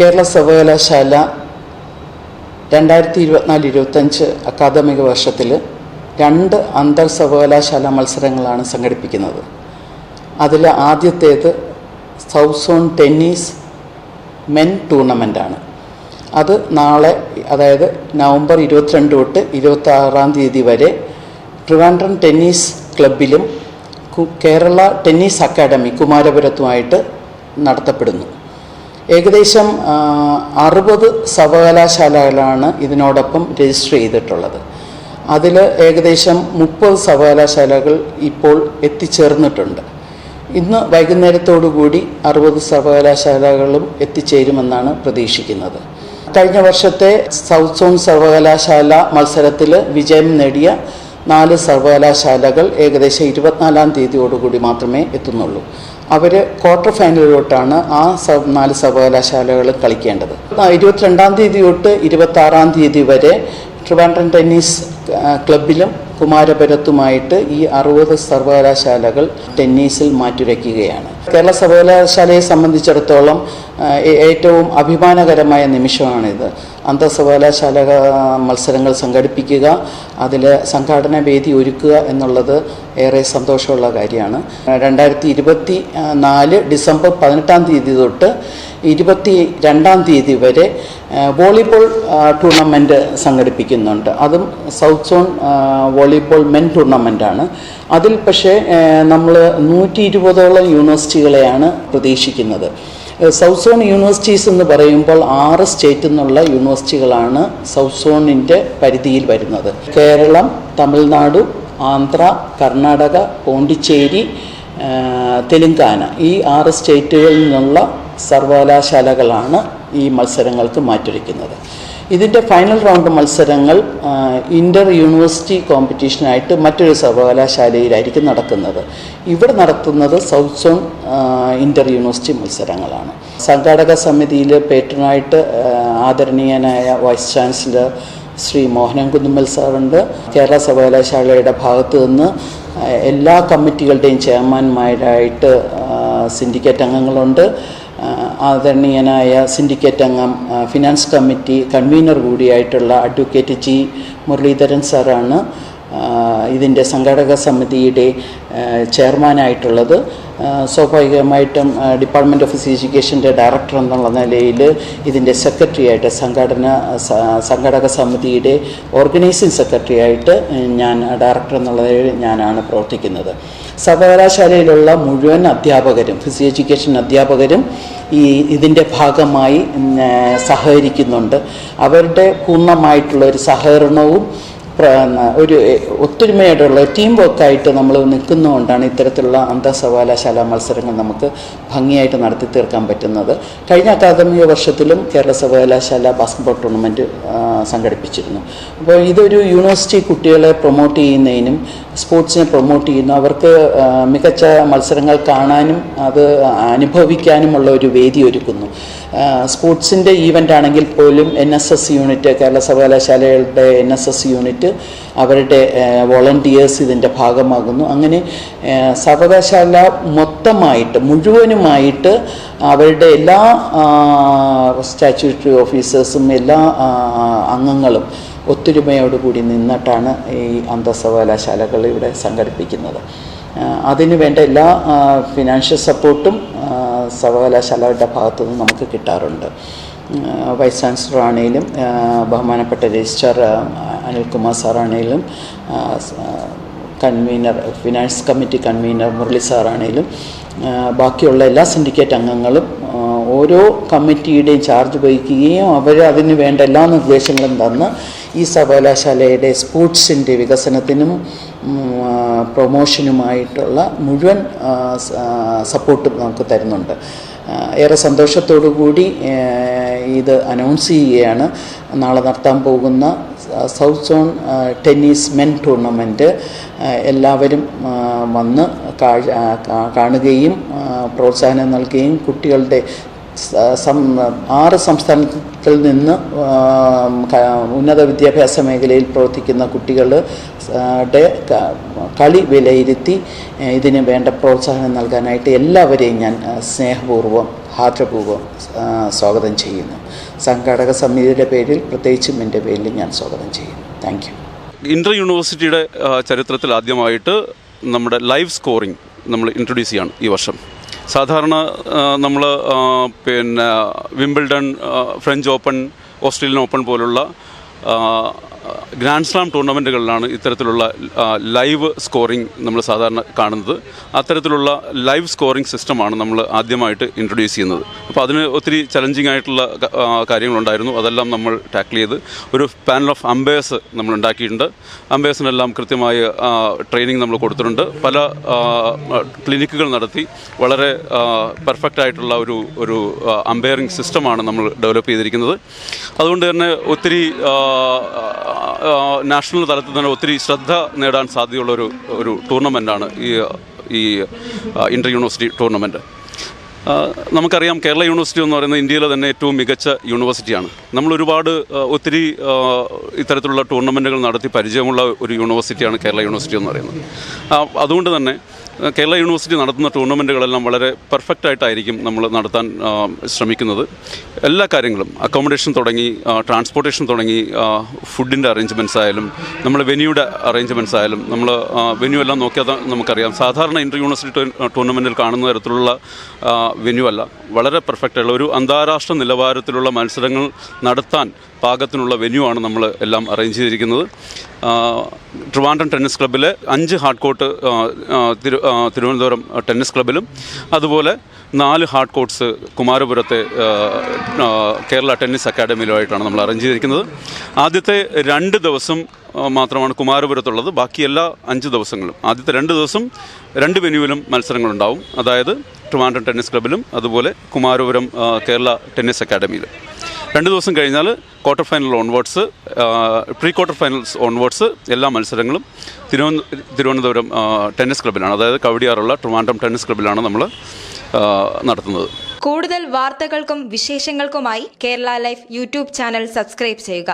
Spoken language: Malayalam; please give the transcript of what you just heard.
കേരള സർവകലാശാല രണ്ടായിരത്തി ഇരുപത്തിനാല് ഇരുപത്തഞ്ച് അക്കാദമിക വർഷത്തിൽ രണ്ട് അന്തർ സർവകലാശാല മത്സരങ്ങളാണ് സംഘടിപ്പിക്കുന്നത്. അതിൽ ആദ്യത്തേത് സൗത്ത് സോൺ ടെന്നീസ് മെൻ ടൂർണമെന്റാണ് അത് നാളെ അതായത് നവംബർ ഇരുപത്തിരണ്ട് തൊട്ട് ഇരുപത്തി ആറാം തീയതി വരെ ട്രിവാൻഡ്രം ടെന്നീസ് ക്ലബിലും കേരള ടെന്നീസ് അക്കാഡമി കുമാരപുരത്തുമായിട്ട് നടത്തപ്പെടുന്നു. ഏകദേശം അറുപത് സർവകലാശാലകളാണ് ഇതിനോടൊപ്പം രജിസ്റ്റർ ചെയ്തിട്ടുള്ളത്. അതിൽ ഏകദേശം മുപ്പത് സർവകലാശാലകൾ ഇപ്പോൾ എത്തിച്ചേർന്നിട്ടുണ്ട്. ഇന്ന് വൈകുന്നേരത്തോടു കൂടി അറുപത് സർവകലാശാലകളും എത്തിച്ചേരുമെന്നാണ് പ്രതീക്ഷിക്കുന്നത്. കഴിഞ്ഞ വർഷത്തെ സൗത്ത് സോൺ സർവകലാശാല മത്സരത്തിൽ വിജയം നേടിയ നാല് സർവകലാശാലകൾ ഏകദേശം ഇരുപത്തിനാലാം തീയതിയോടുകൂടി മാത്രമേ എത്തുന്നുള്ളൂ. അവർ ക്വാർട്ടർ ഫൈനലിലോട്ടാണ് ആ നാല് സർവകലാശാലകൾ കളിക്കേണ്ടത്. ഇരുപത്തിരണ്ടാം തീയതി തൊട്ട് ഇരുപത്തി ആറാം തീയതി വരെ ട്രിവാൻഡ്രം ടെന്നീസ് ക്ലബിലും കുമാരപുരത്തുമായിട്ട് ഈ അറുപത് സർവകലാശാലകൾ ടെന്നീസിൽ മാറ്റുരയ്ക്കുകയാണ് കേരള സർവകലാശാലയെ സംബന്ധിച്ചിടത്തോളം ഏറ്റവും അഭിമാനകരമായ നിമിഷമാണിത്. അന്തർ സർവകലാശാല മത്സരങ്ങൾ സംഘടിപ്പിക്കുക അതിൽ സംഘാടന വേദി ഒരുക്കുക എന്നുള്ളത് ഏറെ സന്തോഷമുള്ള കാര്യമാണ്. രണ്ടായിരത്തി ഇരുപത്തി നാല് ഡിസംബർ പതിനെട്ടാം തീയതി തൊട്ട് ഇരുപത്തി രണ്ടാം തീയതി വരെ വോളിബോൾ ടൂർണമെന്റ് സംഘടിപ്പിക്കുന്നുണ്ട്. അതും സൗത്ത് സോൺ വോളിബോൾ മെൻ ടൂർണമെന്റാണ് അതിൽ പക്ഷേ നമ്മൾ നൂറ്റി ഇരുപതോളം യൂണിവേഴ്സിറ്റികളെയാണ് പ്രതീക്ഷിക്കുന്നത്. സൗത്ത് സോൺ യൂണിവേഴ്സിറ്റീസ് എന്ന് പറയുമ്പോൾ ആറ് സ്റ്റേറ്റിൽ നിന്നുള്ള യൂണിവേഴ്സിറ്റികളാണ് സൗത്ത് സോണിന്റെ പരിധിയിൽ വരുന്നത്. കേരളം തമിഴ്നാടു ആന്ധ്ര കർണാടക പോണ്ടിച്ചേരി തെലുങ്കാന. ഈ ആറ് സ്റ്റേറ്റുകളിൽ നിന്നുള്ള സർവകലാശാലകളാണ് ഈ മത്സരങ്ങൾക്ക് മാറ്റൊരുക്കുന്നത്. ഇതിന്റെ ഫൈനൽ റൗണ്ട് മത്സരങ്ങൾ ഇന്റർ യൂണിവേഴ്സിറ്റി കോമ്പറ്റീഷനായിട്ട് മറ്റൊരു സർവകലാശാലയിലായിരിക്കും നടക്കുന്നത്. ഇവിടെ നടത്തുന്നത് സൗത്ത് സോൺ ഇന്റർ യൂണിവേഴ്സിറ്റി മത്സരങ്ങളാണ്. സംഘാടക സമിതിയിൽ പേറ്റനായിട്ട് ആദരണീയനായ വൈസ് ചാൻസലർ ശ്രീ മോഹനൻ കുന്നുമ്മൽ സാറുണ്ട്. കേരള സർവകലാശാലയുടെ ഭാഗത്തു നിന്ന് എല്ലാ കമ്മിറ്റികളുടെയും ചെയർമാൻമാരായിട്ട് സിൻഡിക്കേറ്റ് അംഗങ്ങളുണ്ട്. ആദരണീയനായ സിൻഡിക്കേറ്റ് അംഗം ഫിനാൻസ് കമ്മിറ്റി കൺവീനർ കൂടിയായിട്ടുള്ള അഡ്വക്കേറ്റ് ജി മുരളീധരൻ സാറാണ് ഇതിന്റെ സംഘാടക സമിതിയുടെ ചെയർമാനായിട്ടുള്ളത്. സ്വാഭാവികമായിട്ടും ഡിപ്പാർട്ട്മെന്റ് ഓഫ് എഡ്യൂക്കേഷന്റെ ഡയറക്ടർ എന്നുള്ള നിലയിൽ ഇതിന്റെ സെക്രട്ടറി ആയിട്ട് സംഘടന സംഘടക സമിതിയുടെ ഓർഗനൈസിംഗ് സെക്രട്ടറി ആയിട്ട് ഞാൻ ഡയറക്ടർ എന്നുള്ള നിലയിൽ ഞാനാണ് പ്രവർത്തിക്കുന്നത്. സർവകലാശാലയിലുള്ള മുഴുവൻ അധ്യാപകരും ഫിസിക്സ് എഡ്യൂക്കേഷൻ അധ്യാപകരും ഈ ഇതിന്റെ ഭാഗമായി സഹകരിക്കുന്നുണ്ട്. അവരുടെ പൂർണമായിട്ടുള്ള ഒരു സഹകരണവും ഒരു ഒത്തൊരുമയായിട്ടുള്ള ടീം വർക്കായിട്ട് നമ്മൾ നിൽക്കുന്നതുകൊണ്ടാണ് ഇത്തരത്തിലുള്ള അന്തസവാലാശാല മത്സരങ്ങൾ നമുക്ക് ഭംഗിയായിട്ട് നടത്തി തീർക്കാൻ പറ്റുന്നത്. കഴിഞ്ഞ അക്കാദമിക വർഷത്തിലും കേരള സർവകലാശാല ബാസ്കറ്റ്ബോൾ ടൂർണമെന്റ് സംഘടിപ്പിച്ചിരുന്നു. അപ്പോൾ ഇതൊരു യൂണിവേഴ്സിറ്റി കുട്ടികളെ പ്രൊമോട്ട് ചെയ്യുന്നതിനും സ്പോർട്സിനെ പ്രൊമോട്ട് ചെയ്യുന്നു. അവർക്ക് മികച്ച മത്സരങ്ങൾ കാണാനും അത് അനുഭവിക്കാനുമുള്ള ഒരു വേദി ഒരുക്കുന്നു. സ്പോർട്സിന്റെ ഈവന്റ് ആണെങ്കിൽ പോലും N S S unit Kerala സർവകലാശാലയുടെ എൻ എസ് എസ് യൂണിറ്റ് അവരുടെ വോളണ്ടിയേഴ്സ് ഇതിന്റെ ഭാഗമാകുന്നു. അങ്ങനെ സർവകലാശാല മൊത്തമായിട്ട് മുഴുവനുമായിട്ട് അവരുടെ എല്ലാ സ്റ്റാച്യൂട്ടറി ഓഫീസേഴ്സും എല്ലാ അംഗങ്ങളും ഒത്തൊരുമയോടുകൂടി നിന്നിട്ടാണ് ഈ അന്തർ സർവകലാശാലകൾ ഇവിടെ സംഘടിപ്പിക്കുന്നത്. അതിന് വേണ്ട എല്ലാ ഫിനാൻഷ്യൽ സപ്പോർട്ടും ആ, സർവകലാശാലയുടെ ഭാഗത്തു നിന്ന് നമുക്ക് കിട്ടാറുണ്ട്. വൈസ് ചാൻസലർ ആണെങ്കിലും ബഹുമാനപ്പെട്ട registrar Anilkumar സാറാണെങ്കിലും convener finance committee convener Murali സാറാണെങ്കിലും ബാക്കിയുള്ള എല്ലാ സിൻഡിക്കേറ്റ് അംഗങ്ങളും ഓരോ കമ്മിറ്റിയുടെയും ചാർജ് വഹിക്കുകയും അവർ അതിന് വേണ്ട എല്ലാ നിർദ്ദേശങ്ങളും തന്ന് ഈ സർവകലാശാലയുടെ സ്പോർട്സിന്റെ വികസനത്തിനും പ്രൊമോഷനുമായിട്ടുള്ള മുഴുവൻ സപ്പോർട്ടും നമുക്ക് തരുന്നുണ്ട്. ഏറെ സന്തോഷത്തോടു കൂടി ഇത് അനൗൺസ് ചെയ്യുകയാണ്. നാളെ നടത്താൻ പോകുന്ന south zone tennis men tournament എല്ലാവരും വന്ന് കാണുകയും പ്രോത്സാഹനം നൽകുകയും കുട്ടികളുടെ ആറ് സംസ്ഥാനത്തിൽ നിന്ന് ഉന്നത വിദ്യാഭ്യാസ മേഖലയിൽ പ്രവർത്തിക്കുന്ന കുട്ടികളുടെ കളി വിലയിരുത്തി ഇതിന് വേണ്ട പ്രോത്സാഹനം നൽകാനായിട്ട് എല്ലാവരെയും ഞാൻ സ്നേഹപൂർവം ഹാർദ്രപൂർവം സ്വാഗതം ചെയ്യുന്നു. സംഘാടക സമിതിയുടെ പേരിൽ പ്രത്യേകിച്ചും എന്റെ പേരിൽ ഞാൻ സ്വാഗതം ചെയ്യുന്നു. Thank you. ഇന്റർ യൂണിവേഴ്സിറ്റിയുടെ ചരിത്രത്തിൽ ആദ്യമായിട്ട് നമ്മുടെ ലൈവ് സ്കോറിംഗ് നമ്മൾ ഇൻട്രൊഡ്യൂസ് ചെയ്യാണ് ഈ വർഷം. സാധാരണ നമ്മൾ പിന്നെ Wimbledon French Open Australian Open പോലുള്ള ഗ്രാൻഡ് സ്ലാം ടൂർണമെന്റുകളിലാണ് ഇത്തരത്തിലുള്ള ലൈവ് സ്കോറിംഗ് നമ്മൾ സാധാരണ കാണുന്നത്. അത്തരത്തിലുള്ള ലൈവ് സ്കോറിംഗ് സിസ്റ്റമാണ് നമ്മൾ ആദ്യമായിട്ട് ഇൻട്രൊഡ്യൂസ് ചെയ്യുന്നത്. അപ്പോൾ അതിന് ഒത്തിരി ചലഞ്ചിങ് ആയിട്ടുള്ള കാര്യങ്ങളുണ്ടായിരുന്നു. അതെല്ലാം നമ്മൾ ടാക്കിൾ ചെയ്ത് ഒരു പാനൽ ഓഫ് അമ്പയേഴ്സ് നമ്മൾ ഉണ്ടാക്കിയിട്ടുണ്ട്. അമ്പയേഴ്സിനെല്ലാം കൃത്യമായ ട്രെയിനിങ് നമ്മൾ കൊടുത്തിട്ടുണ്ട്. പല ക്ലിനിക്കുകൾ നടത്തി വളരെ പെർഫെക്റ്റ് ആയിട്ടുള്ള ഒരു ഒരു അമ്പയറിംഗ് സിസ്റ്റമാണ് നമ്മൾ ഡെവലപ്പ് ചെയ്തിരിക്കുന്നത്. അതുകൊണ്ട് തന്നെ ഒത്തിരി നാഷണൽ തലത്തിൽ തന്നെ ഒത്തിരി ശ്രദ്ധ നേടാൻ സാധ്യതയുള്ള ഒരു ഒരു ടൂർണമെന്റാണ് ഈ ഈ ഇന്റർ യൂണിവേഴ്സിറ്റി ടൂർണമെന്റ് നമുക്കറിയാം കേരള യൂണിവേഴ്സിറ്റി എന്ന് പറയുന്നത് ഇന്ത്യയിലെ തന്നെ ഏറ്റവും മികച്ച യൂണിവേഴ്സിറ്റിയാണ്. നമ്മൾ ഒരുപാട് ഒത്തിരി ഇത്തരത്തിലുള്ള ടൂർണമെന്റുകൾ നടത്തി പരിചയമുള്ള ഒരു യൂണിവേഴ്സിറ്റിയാണ് കേരള യൂണിവേഴ്സിറ്റി എന്ന് പറയുന്നത്. അതുകൊണ്ട് തന്നെ കേരള യൂണിവേഴ്സിറ്റി നടത്തുന്ന ടൂർണമെന്റുകളെല്ലാം വളരെ പെർഫെക്റ്റ് ആയിട്ടായിരിക്കും നമ്മൾ നടത്താൻ ശ്രമിക്കുന്നത്. എല്ലാ കാര്യങ്ങളും അക്കോമഡേഷൻ തുടങ്ങി ട്രാൻസ്പോർട്ടേഷൻ തുടങ്ങി ഫുഡിന്റെ അറേഞ്ച്മെന്റ്സ് ആയാലും നമ്മൾ വെന്യൂടെ അറേഞ്ച്മെന്റ്സ് ആയാലും നമ്മൾ വെന്യൂ എല്ലാം നോക്കിയാൽ നമുക്കറിയാം. സാധാരണ ഇന്റർ യൂണിവേഴ്സിറ്റി ടൂർണമെന്റിൽ കാണുന്ന തരത്തിലുള്ള വെന്യൂ അല്ല. വളരെ പെർഫെക്റ്റ് ആയിട്ടുള്ള ഒരു അന്താരാഷ്ട്ര നിലവാരത്തിലുള്ള മത്സരങ്ങൾ നടത്താൻ പാകത്തിനുള്ള വെന്യൂ ആണ് നമ്മൾ എല്ലാം അറേഞ്ച് ചെയ്തിരിക്കുന്നത്. ട്രിവാൻഡ്രം ടെന്നീസ് ക്ലബ്ബിലെ അഞ്ച് ഹാർഡ് കോർട്ട് തിരു തിരുവനന്തപുരം ടെന്നീസ് ക്ലബ്ബിലും അതുപോലെ നാല് ഹാർഡ് കോർട്ട്സ് കുമാരപുരത്തെ കേരള ടെന്നീസ് അക്കാഡമിയിലുമായിട്ടാണ് നമ്മൾ അറേഞ്ച് ചെയ്തിരിക്കുന്നത്. ആദ്യത്തെ രണ്ട് ദിവസം മാത്രമാണ് കുമാരപുരത്തുള്ളത്. ബാക്കി എല്ലാ അഞ്ച് ദിവസങ്ങളും ആദ്യത്തെ രണ്ട് ദിവസം രണ്ട് വെന്യൂവിലും മത്സരങ്ങളുണ്ടാവും. അതായത് ട്രിവാൻഡ്രം ടെന്നീസ് ക്ലബ്ബിലും അതുപോലെ കുമാരപുരം കേരള ടെന്നീസ് അക്കാഡമിയിലും രണ്ട് ദിവസം കഴിഞ്ഞാൽ quarter final onwards pre quarter finals onwards എല്ലാ മത്സരങ്ങളും തിരുവന തിരുവനന്തപുരം ടെന്നീസ് ക്ലബ്ബിലാണ് അതായത് കവടിയാറുള്ള ട്രിവാൻഡ്രം ടെന്നീസ് ക്ലബിലാണ് നമ്മൾ നടത്തുന്നത്. കൂടുതൽ വാർത്തകൾക്കും വിശേഷങ്ങൾക്കുമായി Kerala life YouTube channel subscribe ചെയ്യുക.